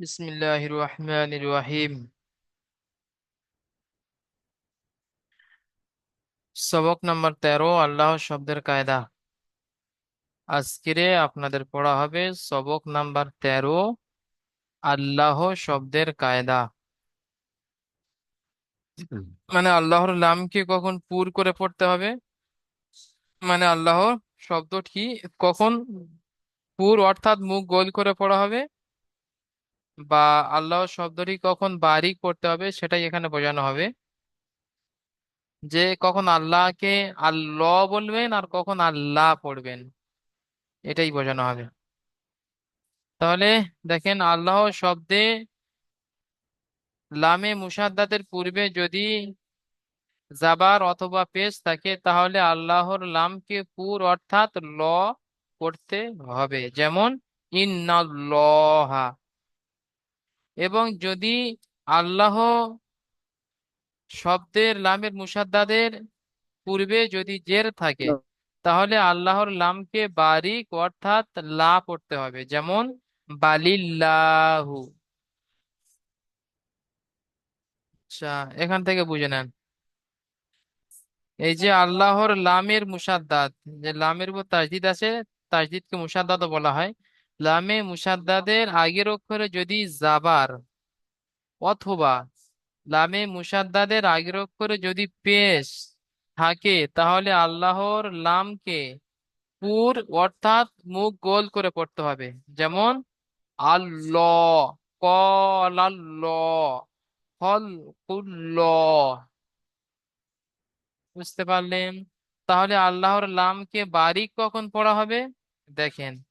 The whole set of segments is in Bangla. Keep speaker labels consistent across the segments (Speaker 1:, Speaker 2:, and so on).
Speaker 1: বিসমিল্লাহির রহমানির রহিম সবক নাম্বার তেরো, আল্লাহ শব্দের কায়দা। আজকের আপনাদের পড়া হবে সবক নাম্বার তেরো, আল্লাহ শব্দের কায়দা। মানে আল্লাহর নামকে কখন পুর করে পড়তে হবে? মানে আল্লাহ শব্দটি কখন পুর অর্থাৎ মুখ গোল করে পড়া হবে? বা আল্লাহ শব্দটি কখন বারিক পড়তে হবে সেটাই এখানে বোঝানো হবে। যে কখন আল্লাহকে আল্লাহ বলবেন আর কখন আল্লাহ পড়বেন, এটাই বোঝানো হবে। তাহলে দেখেন আল্লাহ শব্দে লামে মুসাদ্দাতের পূর্বে যদি জাবার অথবা পেশ থাকে তাহলে আল্লাহর লামকে পুর অর্থাৎ ল পড়তে হবে। যেমন, ইন্নাল্লাহা। এবং যদি আল্লাহ শব্দের লামের মুসাদ্দাদের পূর্বে যদি জের থাকে তাহলে আল্লাহর লামকে বারিক অর্থাৎ লা পড়তে হবে। যেমন বালিল্লাহু। আচ্ছা এখান থেকে বুঝে নেন। এই যে আল্লাহর লামের মুসাদ্দাদ যে লামের উপর তাজদিদ আছে তাজদিদকে মুসাদ্দাদও বলা হয়। লামে মুসাদ্দাদের আগের অক্ষরে যদি জাবার অথবা লামে মুসাদ্দাদের আগের অক্ষরে যদি পেশ থাকে, তাহলে আল্লাহর লামকে পুর অর্থাৎ মুখ গোল করে পড়তে হবে। যেমন আল্লাহ কল আল্লাহ খলকুল্লাহ বুঝতে পারলেন? তাহলে আল্লাহর লামকে বারিক কখন পড়া হবে? দেখেন।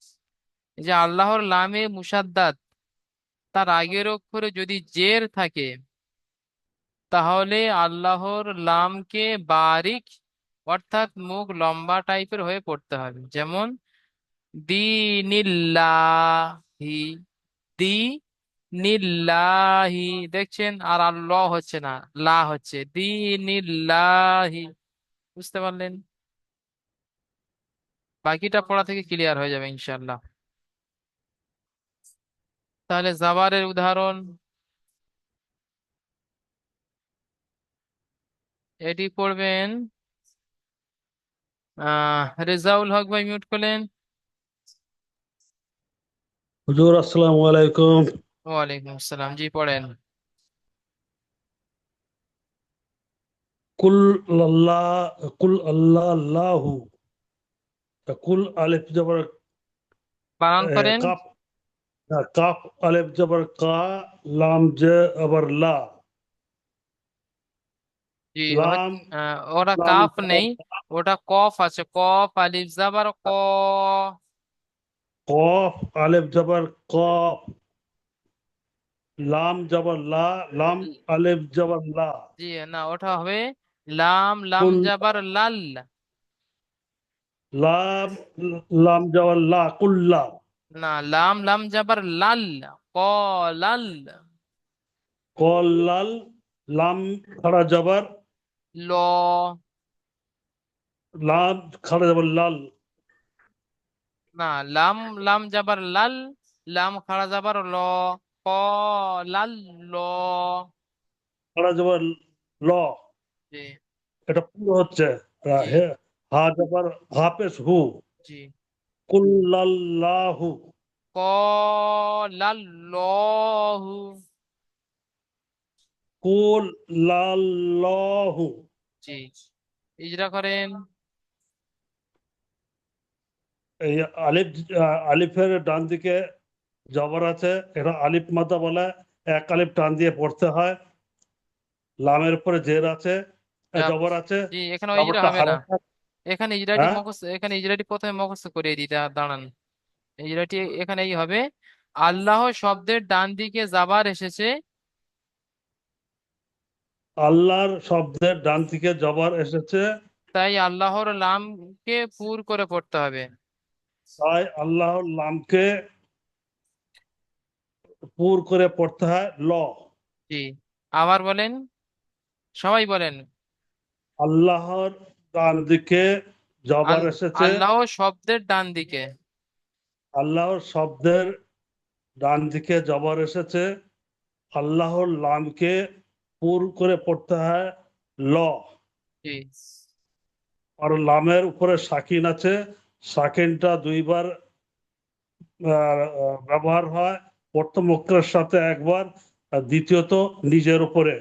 Speaker 1: যে আল্লাহর লামে মুসাদ্দাদ তার আগের অক্ষরে যদি জের থাকে, তাহলে আল্লাহর লামকে বারিক, অর্থাৎ মুখ লম্বা টাইপের হয়ে পড়তে হবে। যেমন, দিনিল্লাহি দি নিল্লাহি দেখছেন? আর আল্লাহ হচ্ছে না, লা হচ্ছে। দিনিল্লাহি বুঝতে পারলেন? বাকিটা পড়া থেকে ক্লিয়ার হয়ে যাবে ইনশাল্লাহ তাহলে জাবারের উদাহরণ এটি পড়বেন আহ রেজাউল হক ভাই মিউট করলেন।
Speaker 2: হুজুর আসসালামু আলাইকুম।
Speaker 1: ওয়ালাইকুম আসসালাম জি পড়েন।
Speaker 2: কুল আল্লাহ কুল আল্লাহ আল্লাহু কুল আলিফ জবর
Speaker 1: বানান করেন।
Speaker 2: আ, কাফ আলিফ জবর কা লাম জে আবার লা।
Speaker 1: জি
Speaker 2: লাম
Speaker 1: ওটা কাফ নেই ওটা কফ আছে কফ আলিফ জাবার ক।
Speaker 2: কফ আলিফ জবর কফ লাম জবর লা লাম আলিফ জবর লা।
Speaker 1: জি না ওটা হবে লাম লাম জাবার লাল।
Speaker 2: লাম লাম জবর লা কুল্লা
Speaker 1: না লাম লাম জাবার লাল ক লাল।
Speaker 2: কল লাল লাম খাড়া জবর
Speaker 1: ল।
Speaker 2: লাম খাড়া জবর লাল।
Speaker 1: না লাম লাম জাবার লাল লাম খাড়া জাবার ল ক লাল ল।
Speaker 2: খাড়া জবর ল।
Speaker 1: জি।
Speaker 2: এটা পুরো হচ্ছে
Speaker 1: জি।
Speaker 2: হা জবর হাফেজ হু।
Speaker 1: জি।
Speaker 2: কুল্লাল্লাহু।
Speaker 1: ক লাল
Speaker 2: কুল্লাল্লাহু।
Speaker 1: জি ইজরা করেন।
Speaker 2: এই আলিফ আলিফের ডান দিকে জবর আছে এটা আলিফ মাদা বলে এক আলিফ টান দিয়ে পড়তে হয়। লামের উপরে জের আছে জবর আছে।
Speaker 1: জি এখানে এখানে ইজরাটি
Speaker 2: হ্যাঁ?
Speaker 1: মুখস্থ এখানে ইজরাটি প্রথমে মুখস্থ করিয়ে দিতে দাঁড়ান। ইজরাটি এখানে এই হবে আল্লাহ শব্দের ডান দিকে জাবার এসেছে।
Speaker 2: আল্লাহর শব্দের ডান দিকে জবর এসেছে।
Speaker 1: তাই আল্লাহর নামকে পুর করে পড়তে হবে।
Speaker 2: তাই আল্লাহর নামকে পুর করে পড়তে হয় ল।
Speaker 1: জি। আবার বলেন সবাই বলেন।
Speaker 2: আল্লাহর ডান দিকে জবর এসেছে।
Speaker 1: আল্লাহ শব্দের ডান দিকে।
Speaker 2: আল্লাহর শব্দের ডান দিকে জবর এসেছে। আল্লাহর লামকে পুর করে পড়তে হয় ল। আর লামের উপরে সাকিন আছে। সাকিনটা দুইবার ব্যবহার হয়। প্রথম অক্ষরের সাথে একবার আর দ্বিতীয়ত নিজের উপরে।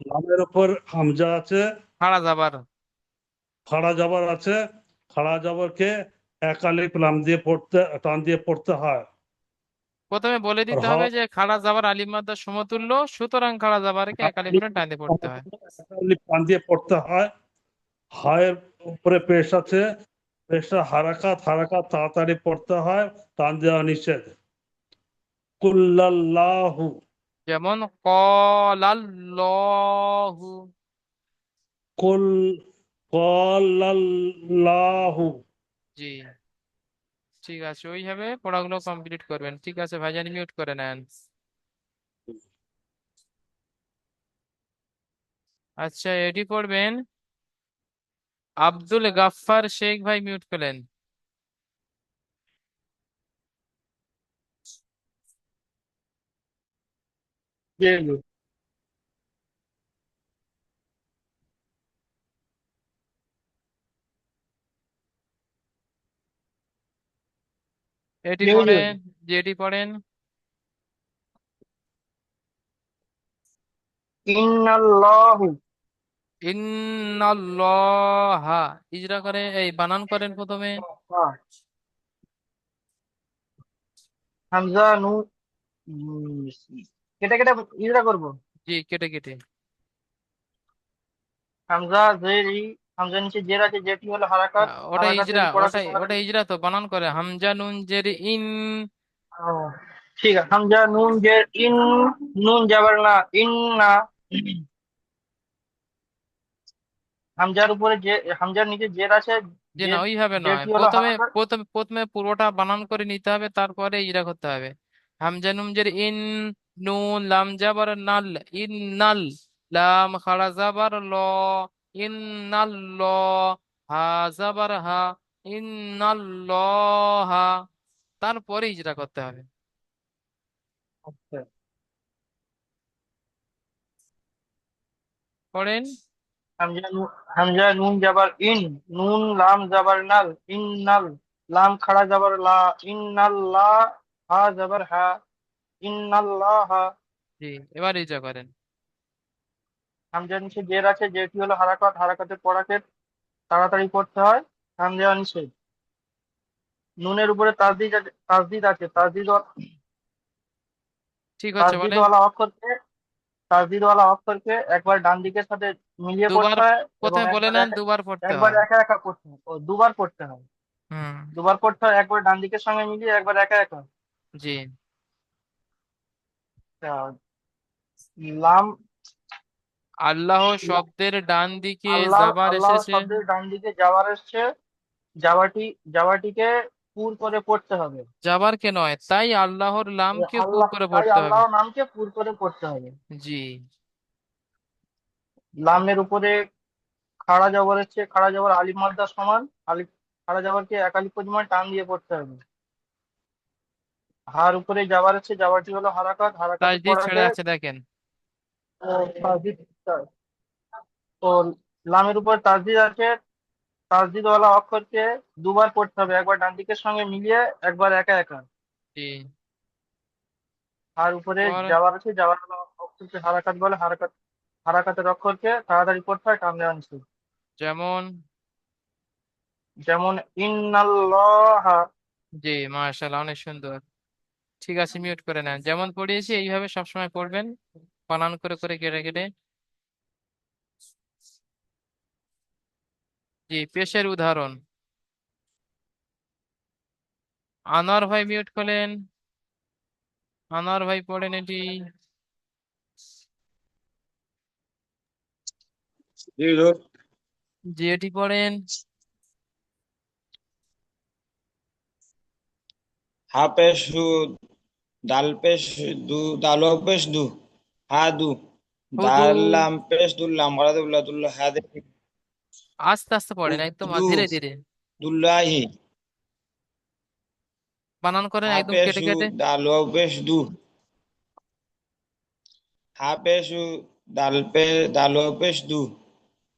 Speaker 2: লামের উপর হামজা আছে।
Speaker 1: খাড়া যাবার?
Speaker 2: খাড়া জবর আছে। খাড়া জবরকে এক আলিফ লাম দিয়ে পড়তে টান দিয়ে পড়তে হয়।
Speaker 1: প্রথমে বলে দিতে হবে যে খাড়া যাবার আলিফ মাদ্দা সমতুল্য সুতরাং খাড়া যাবারকে এক আলিফ করে টান দিয়ে পড়তে হয়।
Speaker 2: আলিফ টান দিয়ে পড়তে হয়। হায়ের উপরে পেশ আছে। পেশটা হারাকাত হারাকাত তাড়াতাড়ি পড়তে হয়। টান দেওয়া নিষেধ। কুল্লাল্লাহু।
Speaker 1: যেমন কলাল্লাহু।
Speaker 2: কুল কলাল্লাহু
Speaker 1: জি। ঠিক আছে ওইভাবে পড়াগুলো কমপ্লিট করবেন। ঠিক আছে ভাইজান মিউট করে নেন। আচ্ছা এটি পড়বেন। আব্দুল গাফফার শেখ ভাই মিউট করলেন।
Speaker 3: জি।
Speaker 1: এটি পড়েন যেটি পড়েন।
Speaker 3: ইন্নাল্লাহু।
Speaker 1: ইন্নাল্লাহা। ইজরা করে এই বানান করেন প্রথমে।
Speaker 3: হামজা নু কেটে কেটে ইজরা করব।
Speaker 1: জি কেটে কেটে।
Speaker 3: হামজা জের হামজা নিচে জের আছে যেটি হলো হারাকাত
Speaker 1: ওটা ইজরা ওটাই ওটা ইজরা তো বানান করে। হামজা নুন জের ইন
Speaker 3: ঠিক আছে। হামজা নুন জের ইন নুন না ইন না। হামজার উপরে যে হামজার নিচে জের আছে
Speaker 1: যে না ওইভাবে নয়। প্রথমে প্রথমে প্রথমে পুরোটা বানান করে নিতে হবে তারপরে ইজরা করতে হবে। হামজা নুন জের ইন নুন লাম জাবার নাল ইন নাল লাম খাড়া জাবার law in law Ha Ha in নাল ল হা তারপরে ইজরা করতে হবে।
Speaker 3: আচ্ছা।
Speaker 1: পড়েন।
Speaker 3: হামজা নুন যাবার ইন নুন লাম যাবার নাল ইন নাল লাম খাড়া যাবার লা ইন্নাল লা হা যাবার হা ইন্নাল্লাহ।
Speaker 1: জি এবার ইজরা করেন।
Speaker 3: হামজা নিচে জের আছে যেটি হলো হারাকাত হারাকাতের পড়াকে তাড়াতাড়ি করতে হয়। হামজা নিষেধ নুনের উপরে তাসদিদ আছে তাসদিদ আছে তাসদিদ
Speaker 1: ঠিক হচ্ছে বলেন।
Speaker 3: তাসদিদওয়ালা অক্ষরকে তাসদিদওয়ালা অক্ষরকে একবার ডান দিকের সাথে মিলিয়ে
Speaker 1: দুবার
Speaker 3: পড়তে হয় এবং
Speaker 1: প্রথমে বলে
Speaker 3: একবার
Speaker 1: নেন
Speaker 3: একা-
Speaker 1: দুবার পড়তে
Speaker 3: একবার
Speaker 1: হয়।
Speaker 3: একা একা পড়তে হয়। ও দুবার পড়তে হয়।
Speaker 1: হুম।
Speaker 3: দুবার পড়তে হয় একবার ডান দিকের সঙ্গে মিলিয়ে একবার একা একা।
Speaker 1: জি।
Speaker 3: লাম
Speaker 1: আল্লাহ শব্দের ডান দিকে
Speaker 3: আল্লাহ
Speaker 1: যাবার
Speaker 3: আল্লাহ
Speaker 1: এসেছে।
Speaker 3: শব্দের ডান দিকে যাওয়ার এসছে। যাওয়াটি যাওয়াটিকে পুর করে পড়তে হবে।
Speaker 1: যাবার কে নয় তাই আল্লাহর লামকে পুর
Speaker 3: আল্লাহ
Speaker 1: করে
Speaker 3: তাই
Speaker 1: পড়তে হবে।
Speaker 3: আল্লাহ নামকে পুর করে পড়তে হবে।
Speaker 1: জি।
Speaker 3: লামের উপরে খাড়া জবর হচ্ছে খাড়া জবর আলিফ মাদ্দা সমান। আলিফ খাড়া জবরকে এক আলিফ পরিমাণ টান দিয়ে পড়তে হবে। হার উপরে যাবার আছে যাওয়াটি হলো হারাকাত। হারাকাত
Speaker 1: তাজদিদ ছেড়ে আছে দেখেন।
Speaker 3: ও লামের উপর তাসদিদ আছে। তাসদিদ ওয়ালা অক্ষরকে দুবার পড়তে হবে একবার ডান দিকের সঙ্গে মিলিয়ে একবার একা একা।
Speaker 1: জি।
Speaker 3: আর উপরে যাওয়ার আছে যাওয়ার অক্ষরকে হারাকাত বলে হারাকাত হারাকাতের অক্ষরকে তাড়াতাড়ি পড়তে হয় টান দেওয়া নিষেধ।
Speaker 1: যেমন
Speaker 3: যেমন ইন্নাল্লাহ।
Speaker 1: জি মাশাআল্লাহ অনেক সুন্দর। ঠিক আছে মিউট করে নেন। যেমন পড়িয়েছি এইভাবে সবসময় পড়বেন। বানান করে করে কেটে কেটে। জি পেশের উদাহরণ। আনোয়ার ভাই মিউট করলেন। আনোয়ার ভাই পড়েন এটি। জি এটি পড়েন।
Speaker 4: হা পেশ হু দাল পেশ দু দালো পেশ দু হা দু।
Speaker 1: হুদু
Speaker 4: পেশ দুল্লাম গলা দুল্লা দুল্লা হা দে।
Speaker 1: আস্তে আস্তে পড়েন একদম ধীরে ধীরে।
Speaker 4: দুল্লাহি।
Speaker 1: বানান করেন একদম কেটে কেটে।
Speaker 4: দু। হা পেশ হু দাল পে পেশ দু।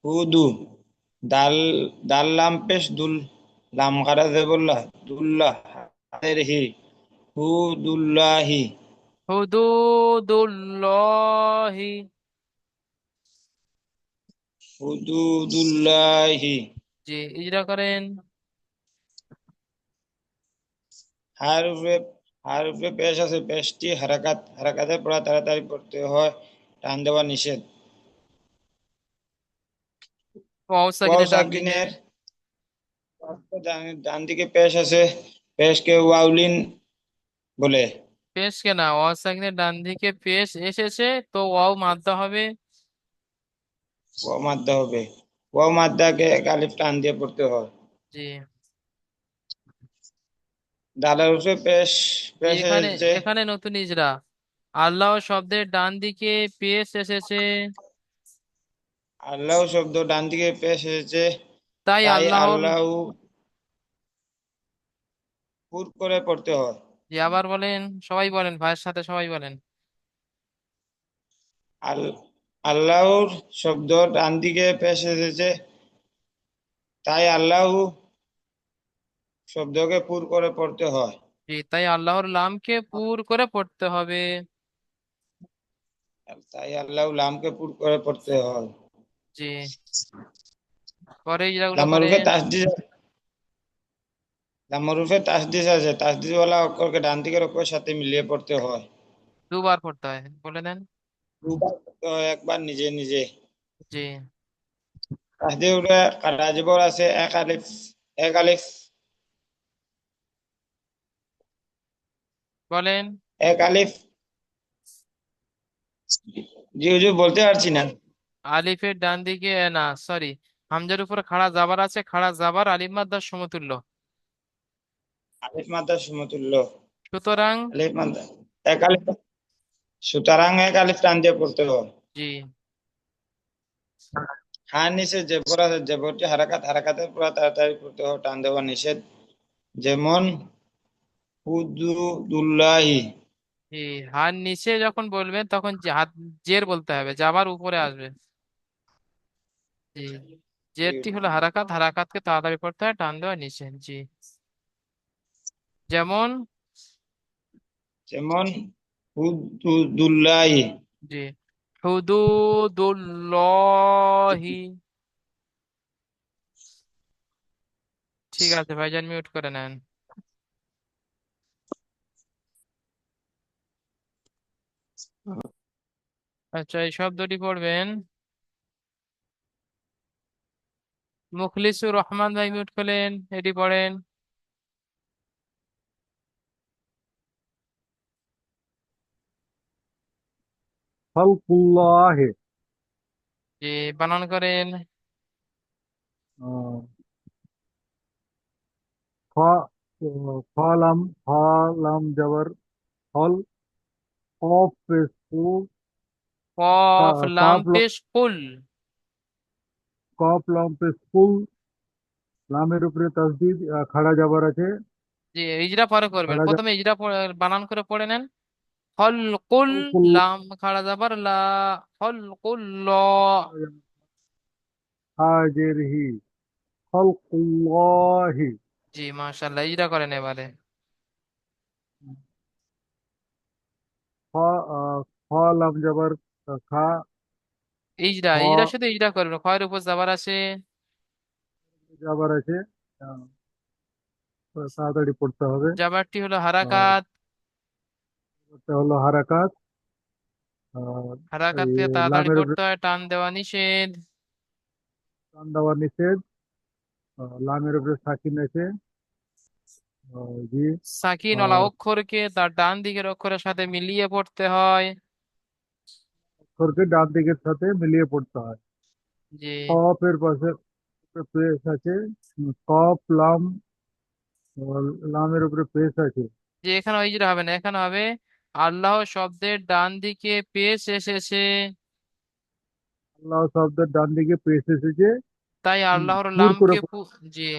Speaker 4: হু দু। দাল দাল লাম দুল। লাম কারা জেবুল্লাহ দুল্লাহ হাতের হি। হু দুল্লাহি।
Speaker 1: হুদুদুল্লাহি
Speaker 4: হুদুদুল্লাহি।
Speaker 1: জি ইজরা করেন।
Speaker 4: হার উপরে হার উপরে পেশ আছে পেশটি হারাকাত হারাকাতে পড়া তাড়াতাড়ি পড়তে হয় টান দেওয়া নিষেধ।
Speaker 1: সাকিনের ডান দিকে
Speaker 4: পেশ আছে পেশকে ওয়াউলিন বলে।
Speaker 1: পেশ কেনা ওয়াও সাকিনের ডান দিকে পেশ এসেছে তো ওয়াও মাদ্দা হবে।
Speaker 4: ওয়াও মাদ্দা হবে। ওয়াও মাদ্দাকে আলিফ টান দিয়ে পড়তে হয়।
Speaker 1: জি।
Speaker 4: দালের উপরে পেশ পেশ
Speaker 1: এখানে এখানে নতুন ইজরা। আল্লাহ শব্দের ডান দিকে পেশ এসেছে।
Speaker 4: আল্লাহ শব্দ ডান দিকে পেশ এসেছে।
Speaker 1: তাই আল্লাহর
Speaker 4: আল্লাহ পুর করে পড়তে হয়।
Speaker 1: জি আবার বলেন সবাই বলেন ভাইয়ের সাথে সবাই বলেন।
Speaker 4: আল আল্লাহর শব্দ ডান দিকে পেশ এসেছে। তাই আল্লাহ শব্দকে পুর করে পড়তে হয়।
Speaker 1: জি তাই আল্লাহর লামকে পুর করে পড়তে হবে।
Speaker 4: তাই আল্লাহ লামকে পুর করে পড়তে হয়।
Speaker 1: জি। পরে ইজরাগুলো
Speaker 4: লামের রূপে
Speaker 1: করেন
Speaker 4: তাসদিস লামের তাসদিস আছে। তাসদিস ওয়ালা অক্ষরকে ডান দিকের অক্ষরের সাথে মিলিয়ে পড়তে হয়।
Speaker 1: দুবার পড়তে হয়। বলে দেন।
Speaker 4: একবার নিজে নিজে।
Speaker 1: জি।
Speaker 4: তাসদিস উপরে কাটা জবর আছে এক আলিফ এক আলিফ
Speaker 1: বলেন।
Speaker 4: এক আলিফ। জি হুজুর বলতে পারছি না।
Speaker 1: আলিফের ডান দিকে না সরি। হামজার উপর খাড়া জাবার আছে খাড়া জাবার আলিফ মাদ্দার সমতুল্য।
Speaker 4: আলিফ মাদ্রার সমতুল্য।
Speaker 1: সুতরাং
Speaker 4: আলিফ এক আলিফ। সুতরাং এক আলিফ টান দিয়ে পড়তে হয়
Speaker 1: জি।
Speaker 4: হার নিচে জেবর আছে জেবরটি হারাকাত হারাকাতের পুরা তাড়াতাড়ি পড়তে হয় টান দেওয়া নিষেধ। যেমন হুদুদুল্লাহি
Speaker 1: হার নিচে যখন বলবেন তখন যে হাত জের বলতে হবে জাবার উপরে আসবে। জি জেরটি হলো হারাকাত হারাকাতকে তাড়াতাড়ি পড়তে হয় টান দেওয়া নিষেধ জি। যেমন
Speaker 4: যেমন হুদুদুল্লাহি।
Speaker 1: জি। হুদুদুল্লাহি। ঠিক আছে ভাইজান মিউট করে নেন। আচ্ছা এই শব্দটি পড়বেন। মুখলিসুর রহমান ভাই মিউট করলেন, এটি পড়েন।
Speaker 5: খলকুল্লাহ।
Speaker 1: জি বানান করেন।
Speaker 5: খলাম খলাম জবর হল কফ পেশ কু
Speaker 1: কফ লাম পেশ কুল
Speaker 5: কফ লাম পেশ কুল লামের উপরে তসদিদ খাড়া জবর আছে।
Speaker 1: জি ইজরা পরে করবেন। প্রথমে ইজরা বানান করে পড়ে নেন। হলকুল লাম খাড়া যাবার লা। হলকুল ল
Speaker 5: হাজির হি খলকুল্লাহি
Speaker 1: জি মাশাআল্লাহ ইজরা করেন এবারে।
Speaker 5: খ আহ, খলাম খা।
Speaker 1: ইজরা ইজরা শুধু ইজরা করবেন খয়ের উপর যাবার আছে
Speaker 5: জবর আছে তাড়াতাড়ি পড়তে হবে।
Speaker 1: জাবারটি হলো হারাকাত।
Speaker 5: এটা হলো হারাকাত।
Speaker 1: হারাকাতকে
Speaker 5: এই
Speaker 1: তাড়াতাড়ি
Speaker 5: লামের উপরে
Speaker 1: হয় টান দেওয়া নিষেধ।
Speaker 5: টান দেওয়া নিষেধ। লামের উপরে সাকিন আহ, জি।
Speaker 1: সাকিন
Speaker 5: আর
Speaker 1: অক্ষরকে তার ডান দিকের অক্ষরের সাথে মিলিয়ে পড়তে হয়।
Speaker 5: অক্ষরকে ডান দিকের সাথে মিলিয়ে পড়তে হয়।
Speaker 1: জি।
Speaker 5: কফের পাশে পেশ আছে। কফ লাম লামের উপরে পেশ আছে।
Speaker 1: যে এখানে ইজরা হবে না এখানে হবে আল্লাহ শব্দের ডান দিকে পেশ এসেছে।
Speaker 5: আল্লাহ শব্দের ডান দিকে পেশ এসেছে।
Speaker 1: তাই আল্লাহর লামকে জি।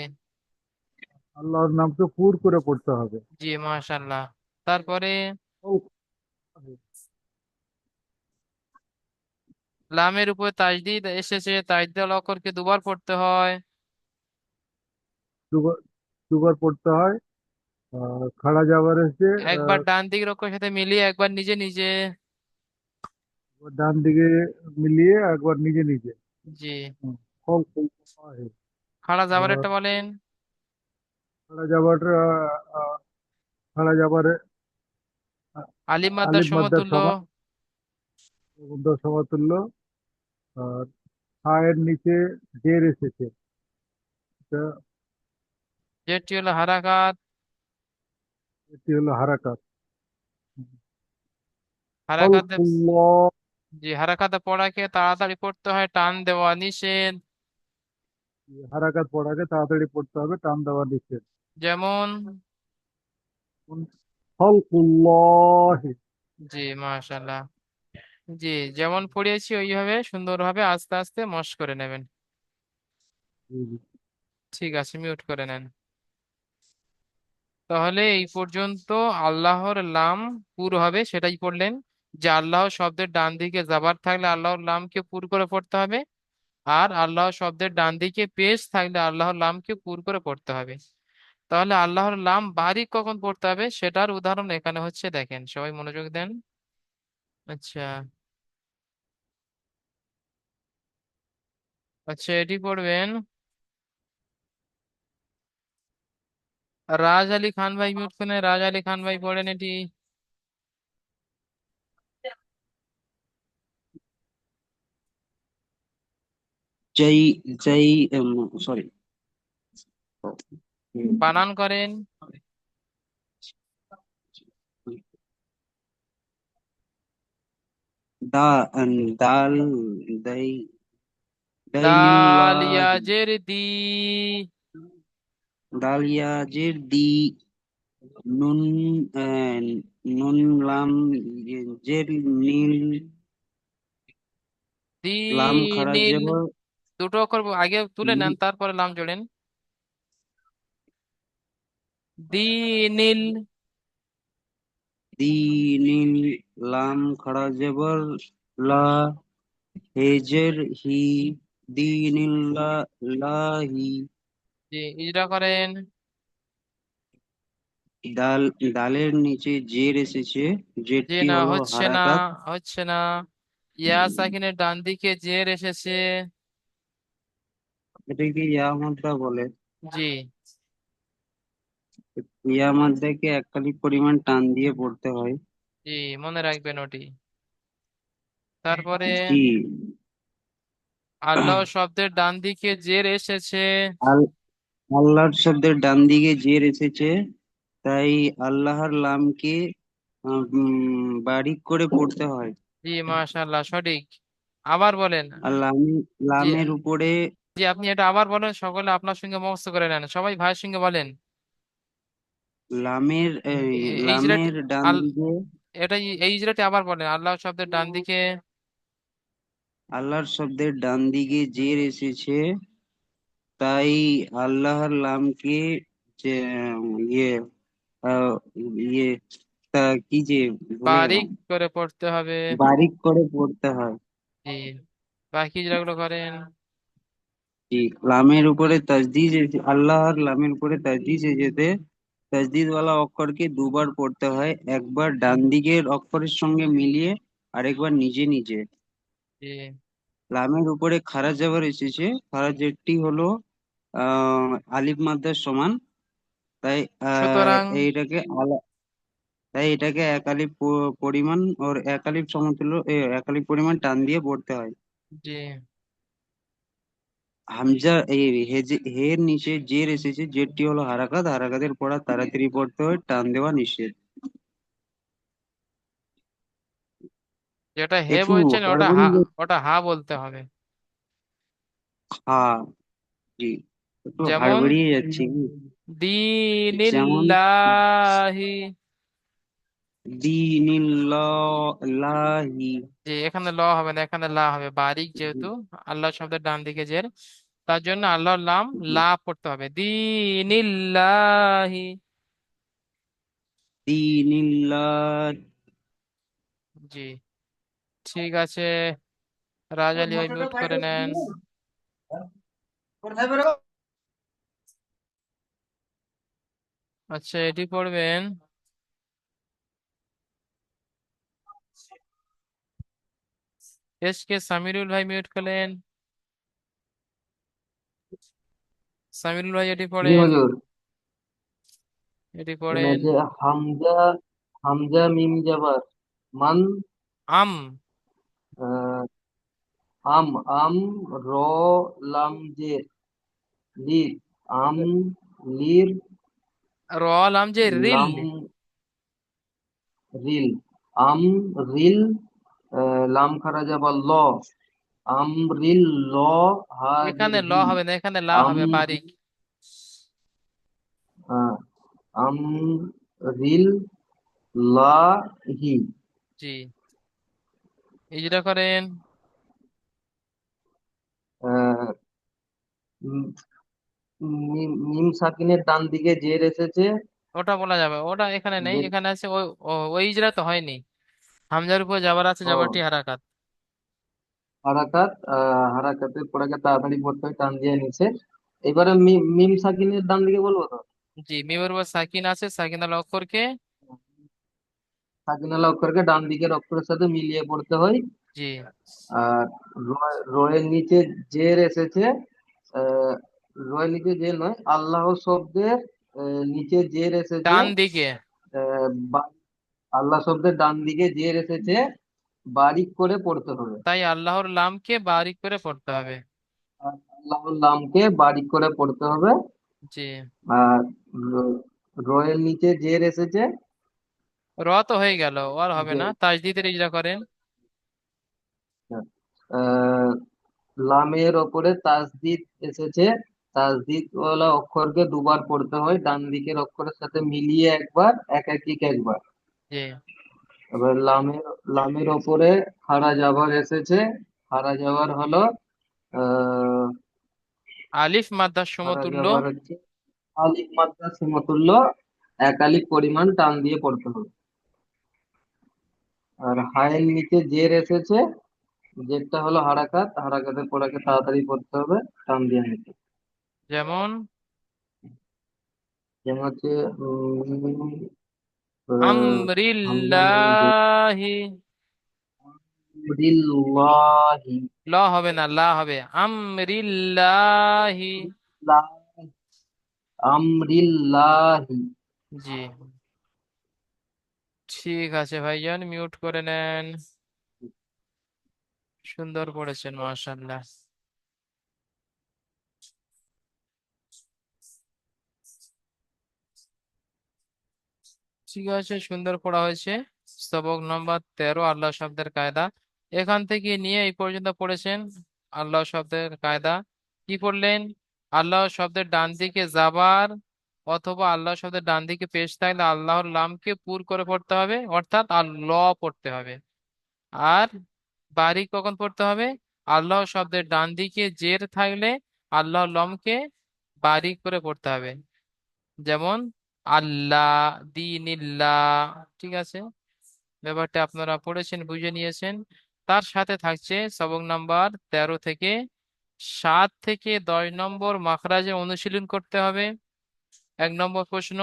Speaker 5: আল্লাহর নামকে পুর করে পড়তে হবে।
Speaker 1: জি মাশাল্লাহ তারপরে লামের উপর তাজদিদ এসেছে তাজদিদ অক্ষরকে দুবার পড়তে হয়।
Speaker 5: দুবার দুবার পড়তে হয়। খাড়া যাবার এসে
Speaker 1: একবার ডান দিকের অক্ষরের সাথে মিলিয়ে একবার নিজে নিজে।
Speaker 5: ডান দিকে মিলিয়ে একবার নিজে নিজে।
Speaker 1: জি।
Speaker 5: খলকুল্লাহি।
Speaker 1: খাড়া যাবার একটা বলেন।
Speaker 5: খাড়া যাবার খাড়া যাবারে
Speaker 1: আলিফ মাদ্দার
Speaker 5: আলিফ মাদ্দার
Speaker 1: সমতুল্য।
Speaker 5: সমতুল্য। আর হায়ের নিচে জের এসেছে।
Speaker 1: যেটি হলো হারাকাত
Speaker 5: এটি হলো হারাকাত।
Speaker 1: জি হারাকাতে পড়াকে তাড়াতাড়ি পড়তে হয় টান দেওয়া নিষেধ।
Speaker 5: হারাকাত পড়াকে তাড়াতাড়ি পড়তে হবে টান দেওয়া নিষেধ।
Speaker 1: যেমন
Speaker 5: খলকুল্লাহি।
Speaker 1: জি মাশাল্লাহ জি যেমন পড়িয়েছি ওইভাবে সুন্দরভাবে আস্তে আস্তে মশ করে নেবেন। ঠিক আছে মিউট করে নেন। তাহলে এই পর্যন্ত আল্লাহর লাম পুর হবে, সেটাই পড়লেন। যে আল্লাহ শব্দের ডান দিকে জাবার থাকলে আল্লাহর লামকে পুর করে পড়তে হবে, আর আল্লাহ শব্দের ডান দিকে পেশ থাকলে আল্লাহর লামকে পুর করে পড়তে হবে। তাহলে আল্লাহর লাম বারিক কখন পড়তে হবে, সেটার উদাহরণ এখানে হচ্ছে, দেখেন, সবাই মনোযোগ দেন। আচ্ছা। আচ্ছা এটি পড়বেন রাজ আলী খান ভাই মিউট করে নেন। রাজ আলী খান ভাই পড়েন এটি
Speaker 6: জೈ জೈ সরি
Speaker 1: বানান করেন
Speaker 6: দা দাল দাই
Speaker 1: দাল
Speaker 6: দাইনুল্লাহি
Speaker 1: ইয়াজের দি
Speaker 6: দালিয়াজের দি নুন নুন লাম জের নীল
Speaker 1: দি
Speaker 6: লাম
Speaker 1: নীল
Speaker 6: জবর
Speaker 1: দুটো অক্ষর আগে তুলে নেন তারপরে লাম জোড়েন। দি নীল
Speaker 6: দি নীল লাম খাড়া জবর লা হেজের হি দিনিল্লা লাহি
Speaker 1: জি ইজরা করেন।
Speaker 6: দাল দালের নিচে জের এসেছে
Speaker 1: জি না
Speaker 6: হলো?
Speaker 1: হচ্ছে না
Speaker 6: হারাকাত
Speaker 1: হচ্ছে না। ইয়া সাকিনের ডান দিকে জের এসেছে।
Speaker 6: এটাকে ইয়া মাদ্দা বলে।
Speaker 1: জি।
Speaker 6: ইয়া মাদ্দাকে এককালিক পরিমাণ টান দিয়ে পড়তে হয়।
Speaker 1: জি মনে রাখবেন ওটি। তারপরে
Speaker 6: জি।
Speaker 1: আল্লাহ শব্দের ডান দিকে জের এসেছে।
Speaker 6: আল আল্লাহর শব্দের ডান দিকে জের এসেছে তাই আল্লাহর লামকে বারিক করে পড়তে হয়।
Speaker 1: জি মাশাআল্লাহ সঠিক। আবার বলেন।
Speaker 6: লামে লামের উপরে
Speaker 1: জি আপনি এটা আবার বলেন সকলে আপনার সঙ্গে মুখস্থ করে নেন। সবাই ভাইয়ের সঙ্গে বলেন।
Speaker 6: লামের লামের ডান দিকে
Speaker 1: এটা এই ইজরাটি আবার বলেন আল্লাহ শব্দের ডান দিকে।
Speaker 6: আল্লাহর শব্দের ডান দিকে জের এসেছে তাই আল্লাহর লামকে যে ইয়ে ইয়ে তা কি যে
Speaker 1: বারিক করে পড়তে হবে।
Speaker 6: বারিক করে পড়তে হয়।
Speaker 1: জি। বাকি ইজরাগুলো করেন।
Speaker 6: জি লামের উপরে তাজদিদ আল্লাহর লামের উপরে তাজদিদ এসেছে তাজদিদ ওয়ালা অক্ষরকে দুবার পড়তে হয়। একবার ডান দিকের অক্ষরের সঙ্গে মিলিয়ে আরেকবার নিজে নিজে। লামের উপরে খারা জাবার এসেছে। খারা জেরটি হলো আলিফ মাদ্দার সমান। তাই
Speaker 1: সুতরাং
Speaker 6: এইটাকে আলা তাই এটাকে এক আলিফ পরিমাণ ওর এক আলিফ সমতুল্য এক আলিফ পরিমাণ টান দিয়ে পড়তে হয়।
Speaker 1: জি।
Speaker 6: হামজা হের নিচে জের এসেছে জেরটি হলো হারাকাত হারাকাতের পড়া তাড়াতাড়ি পড়তে হয় টান দেওয়া নিষেধ।
Speaker 1: যেটা হে
Speaker 6: একটু
Speaker 1: বলছেন ওটা হা ওটা হা বলতে হবে।
Speaker 6: হা জি।
Speaker 1: যেমন
Speaker 6: হাড়বড়িয়ে যাচ্ছে যেমন
Speaker 1: দিনিল্লাহি
Speaker 6: দিনিল্লাহি।
Speaker 1: যে এখানে ল হবে না এখানে লা হবে। বারিক যেহেতু আল্লাহ শব্দের ডান দিকে জের তার জন্য আল্লাহর লাম লা পড়তে হবে। দিনিল্লাহি।
Speaker 6: দীনিল্লাহ।
Speaker 1: জি ঠিক আছে। রাজ আলী ভাই মিউট করে নেন। আচ্ছা এটি পড়বেন। এস কে সামিরুল ভাই মিউট করলেন। সামিরুল ভাই এটি এটি
Speaker 7: হামজা হামজা মিম জাবার। মান?
Speaker 1: আম।
Speaker 7: আম আম র লাম জের লির আম লির
Speaker 1: র লাম যে রিল?
Speaker 7: রিল। আম রিল লাম খারা যাবার ল। আম রিল ল
Speaker 1: এখানে ল হবে না এখানে লা
Speaker 7: আম
Speaker 1: হবে বারিক
Speaker 7: আহ, আম রিল লা হি।
Speaker 1: জি। ইজরা করেন।
Speaker 7: আহ, উম, মিম সাকিনের ডান দিকে জের এসেছে।
Speaker 1: ওটা বলা যাবে ওটা এখানে নেই এখানে আছে ওই ওই ইজরা তো হয়নি। হামজার উপর যাবার আছে যাবারটি হারাকাত।
Speaker 7: হারাকাত হারাকাতের পড়াকে তাড়াতাড়ি পড়তে হয় টান দিয়ে নিচে এবারে মিম সাকিনের ডান দিকে বলব তো?
Speaker 1: জি মিমের উপর সাকিন আছে সাকিন আল অক্ষরকে
Speaker 7: সাকিনাল অক্ষরকে ডান দিকের অক্ষরের সাথে মিলিয়ে পড়তে হয়।
Speaker 1: জি।
Speaker 7: আর রয়ের নিচে জের এসেছে। রয়ের নিচে জের নয় আল্লাহ শব্দের নিচে জের এসেছে
Speaker 1: ডান দিকে
Speaker 7: আল্লাহ শব্দের ডান দিকে জের এসেছে বারিক করে পড়তে হবে।
Speaker 1: তাই আল্লাহর লামকে বারিক করে পড়তে হবে।
Speaker 7: আর আল্লাহর নামকে বারিক করে পড়তে হবে।
Speaker 1: জি।
Speaker 7: আর র- রয়ের নিচে জের এসেছে
Speaker 1: র তো হয়ে গেল আর হবে না। তাজদিদের ইজরা করেন।
Speaker 7: আহ, লামের ওপরে তাসদিদ এসেছে তাসদিদ ওয়ালা অক্ষরকে দুবার পড়তে হয় ডান দিকের অক্ষরের সাথে মিলিয়ে একবার এক একিক একবার।
Speaker 1: জি।
Speaker 7: এবার লামের লামের ওপরে হারা জাবার এসেছে। হারা জাবার হলো
Speaker 1: আলিফ মাদ্দার সমতুল্য।
Speaker 7: আলিফ মাত্রা সমতুল্য। এক আলিফ পরিমাণ টান দিয়ে পড়তে হবে। আর হায়ের নিচে জের এসেছে জেরটা হলো হারাকাত। হারাকাতের পড়াকে তাড়াতাড়ি পড়তে হবে টান দিয়ে নিতে
Speaker 1: যেমন?
Speaker 7: যেমন হচ্ছে
Speaker 1: আমরিল্লাহি।
Speaker 7: আমরিল্লাহি।
Speaker 1: ল হবে না লা হবে। আমরিল্লাহি।
Speaker 7: আমরিল্লাহি।
Speaker 1: জি। ঠিক আছে ভাইজান মিউট করে নেন। সুন্দর পড়েছেন মাশাআল্লাহ। ঠিক আছে, সুন্দর পড়া হয়েছে। সবক নম্বর তেরো, আল্লাহ শব্দের কায়দা। এখান থেকে নিয়ে এই পর্যন্ত পড়েছেন আল্লাহ শব্দের কায়দা। কি পড়লেন? আল্লাহ শব্দের ডান দিকে যাবার অথবা আল্লাহ শব্দের ডান দিকে পেশ থাকলে আল্লাহর লামকে পুর করে পড়তে হবে, অর্থাৎ আল্লাহ পড়তে হবে। আর বারিক কখন পড়তে হবে? আল্লাহ শব্দের ডান দিকে জের থাকলে আল্লাহর লমকে বারিক করে পড়তে হবে। যেমন আল্লাহ দিনিল্লাহ ঠিক আছে? ব্যাপারটা আপনারা পড়েছেন, বুঝে নিয়েছেন। তার সাথে থাকছে সবক নাম্বার তেরো থেকে সাত থেকে দশ নম্বর মাখরাজে অনুশীলন করতে হবে। এক নম্বর প্রশ্ন।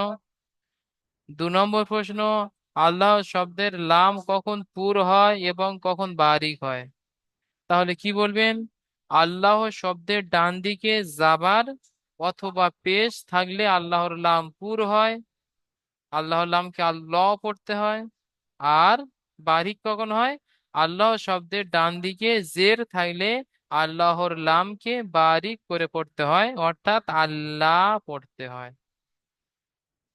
Speaker 1: দু নম্বর প্রশ্ন, আল্লাহ শব্দের লাম কখন পুর হয় এবং কখন বারিক হয়? তাহলে কি বলবেন? আল্লাহ শব্দের ডান দিকে যাবার অথবা পেশ থাকলে আল্লাহর লাম পুর হয়। আল্লাহর লামকে আল্লাহ পড়তে হয়। আর বারিক কখন হয়? আল্লাহ শব্দের ডান দিকে জের থাকলে আল্লাহর লামকে বারিক করে পড়তে হয়, অর্থাৎ আল্লাহ পড়তে হয়।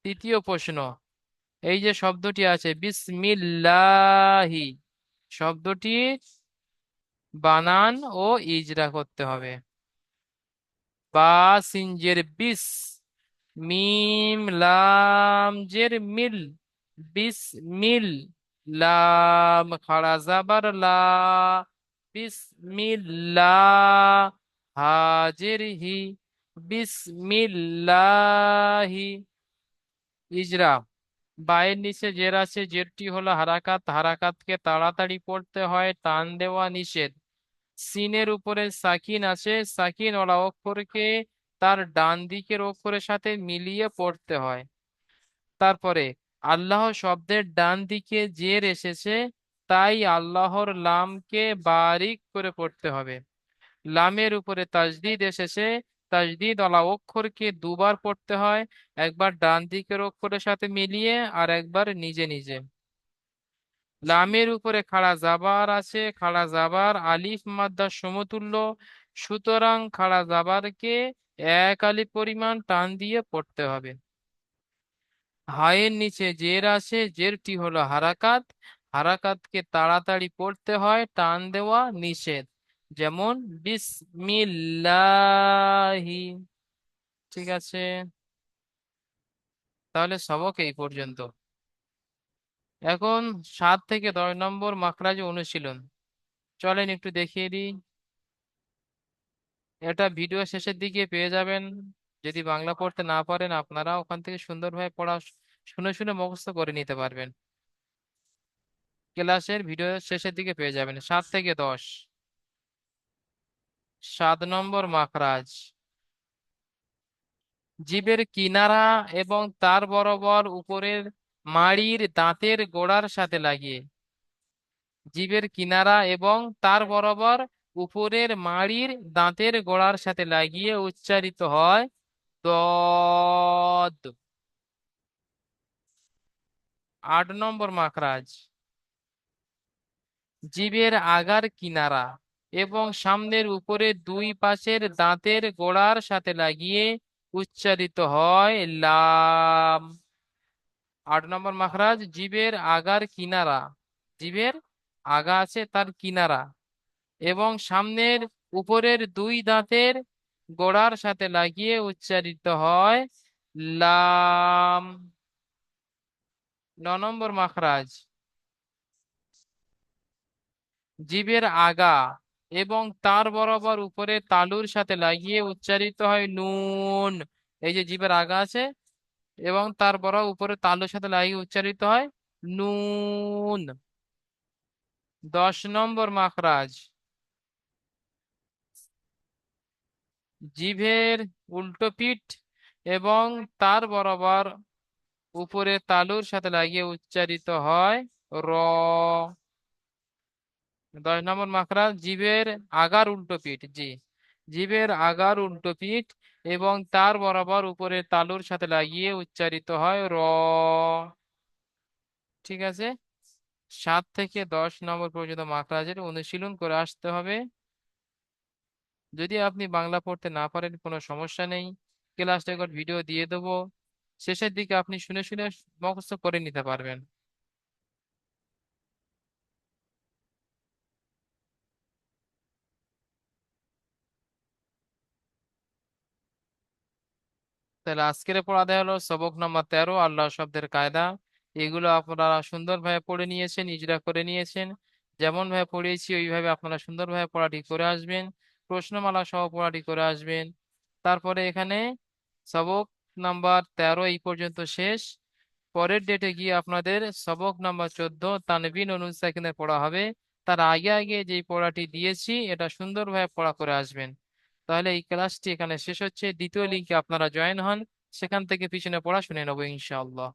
Speaker 1: তৃতীয় প্রশ্ন, এই যে শব্দটি আছে, বিসমিল্লাহি, শব্দটি বানান ও ইজরা করতে হবে। বা সিনজের বিস, মিম লাম জের মিল, বিস মিল, লাম খাড়া জাবার লা বিসমিল্লাহ হাজিরহি বিসমিল্লাহি ইজরা, বায়ের নিচে জের আছে, জেরটি হলো হারাকাত, হারাকাতকে তাড়াতাড়ি পড়তে হয়, টান দেওয়া নিষেধ। সিনের উপরে সাকিন আছে, সাকিন ওলা অক্ষরকে তার ডান দিকের অক্ষরের সাথে মিলিয়ে পড়তে হয়। তারপরে আল্লাহ শব্দের ডান দিকে জের এসেছে, তাই আল্লাহর লামকে বারিক করে পড়তে হবে। লামের উপরে তাজদিদ এসেছে, তাজদিদ ওলা অক্ষরকে দুবার পড়তে হয়, একবার ডান দিকের অক্ষরের সাথে মিলিয়ে আর একবার নিজে নিজে। লামের উপরে খাড়া জাবার আছে, খাড়া জাবার আলিফ মাদ্দার সমতুল্য। সুতরাং খাড়া জাবারকে এক আলিফ পরিমাণ টান দিয়ে পড়তে হবে। হায়ের নিচে জের আছে, জেরটি হলো হারাকাত। হারাকাতকে তাড়াতাড়ি পড়তে হয়, টান দেওয়া নিষেধ। যেমন, বিসমিল্লাহি। ঠিক আছে? তাহলে সবক এই পর্যন্ত। এখন সাত থেকে দশ নম্বর মাখরাজ অনুশীলন। চলেন একটু দেখিয়ে দিই। এটা ভিডিও শেষের দিকে পেয়ে যাবেন। যদি বাংলা পড়তে না পারেন আপনারা ওখান থেকে সুন্দরভাবে পড়া শুনে শুনে মুখস্থ করে নিতে পারবেন। ক্লাসের ভিডিও শেষের দিকে পেয়ে যাবেন। সাত থেকে দশ। সাত নম্বর মাখরাজ। জীবের কিনারা এবং তার বরাবর উপরের মাড়ির দাঁতের গোড়ার সাথে লাগিয়ে। জিভের কিনারা এবং তার বরাবর উপরের মাড়ির দাঁতের গোড়ার সাথে লাগিয়ে উচ্চারিত হয় দদ। আট নম্বর মাখরাজ। জিভের আগার কিনারা এবং সামনের উপরে দুই পাশের দাঁতের গোড়ার সাথে লাগিয়ে উচ্চারিত হয় লাম। আট নম্বর মাখরাজ জীবের আগার কিনারা, জীবের আগা আছে তার কিনারা এবং সামনের উপরের দুই দাঁতের গোড়ার সাথে লাগিয়ে উচ্চারিত হয় লাম। ন নম্বর মাখরাজ জীবের আগা এবং তার বরাবর উপরে তালুর সাথে লাগিয়ে উচ্চারিত হয় নুন। এই যে জীবের আগা আছে এবং তার বরাবর উপরে তালুর সাথে লাগিয়ে উচ্চারিত হয় নুন। দশ নম্বর মাখরাজ। জিভের উল্টো পিঠ এবং তার বরাবর উপরে তালুর সাথে লাগিয়ে উচ্চারিত হয় র। দশ নম্বর মাখরাজ, জিভের আগার উল্টো পিঠ, জি। জিভের আগার উল্টো পিঠ এবং তার বরাবর উপরে তালুর সাথে লাগিয়ে উচ্চারিত হয় র। ঠিক আছে? সাত থেকে দশ নম্বর পর্যন্ত মাখরাজের অনুশীলন করে আসতে হবে। যদি আপনি বাংলা পড়তে না পারেন, কোনো সমস্যা নেই। ক্লাস রেকর্ড, ভিডিও দিয়ে দেবো। শেষের দিকে আপনি শুনে শুনে মুখস্থ করে নিতে পারবেন। তাহলে আজকের পড়া দেওয়া হলো সবক নাম্বার তেরো, আল্লাহ শব্দের কায়দা। এগুলো আপনারা সুন্দরভাবে পড়ে নিয়েছেন, ইজরা করে নিয়েছেন। যেমন ভাবে পড়িয়েছি, ওইভাবে আপনারা সুন্দরভাবে পড়াটি করে আসবেন। প্রশ্নমালা সহ পড়াটি করে আসবেন। তারপরে এখানে সবক নাম্বার তেরো এই পর্যন্ত শেষ। পরের ডেটে গিয়ে আপনাদের সবক নাম্বার চোদ্দ তানবিন অনুজ সাকিনের পড়া হবে। তার আগে আগে যে পড়াটি দিয়েছি, এটা সুন্দরভাবে পড়া করে আসবেন। তাহলে এই ক্লাসটি এখানে শেষ হচ্ছে। দ্বিতীয় লিঙ্কে আপনারা জয়েন হন। সেখান থেকে পিছনে পড়া শুনে নেব ইনশাআল্লাহ।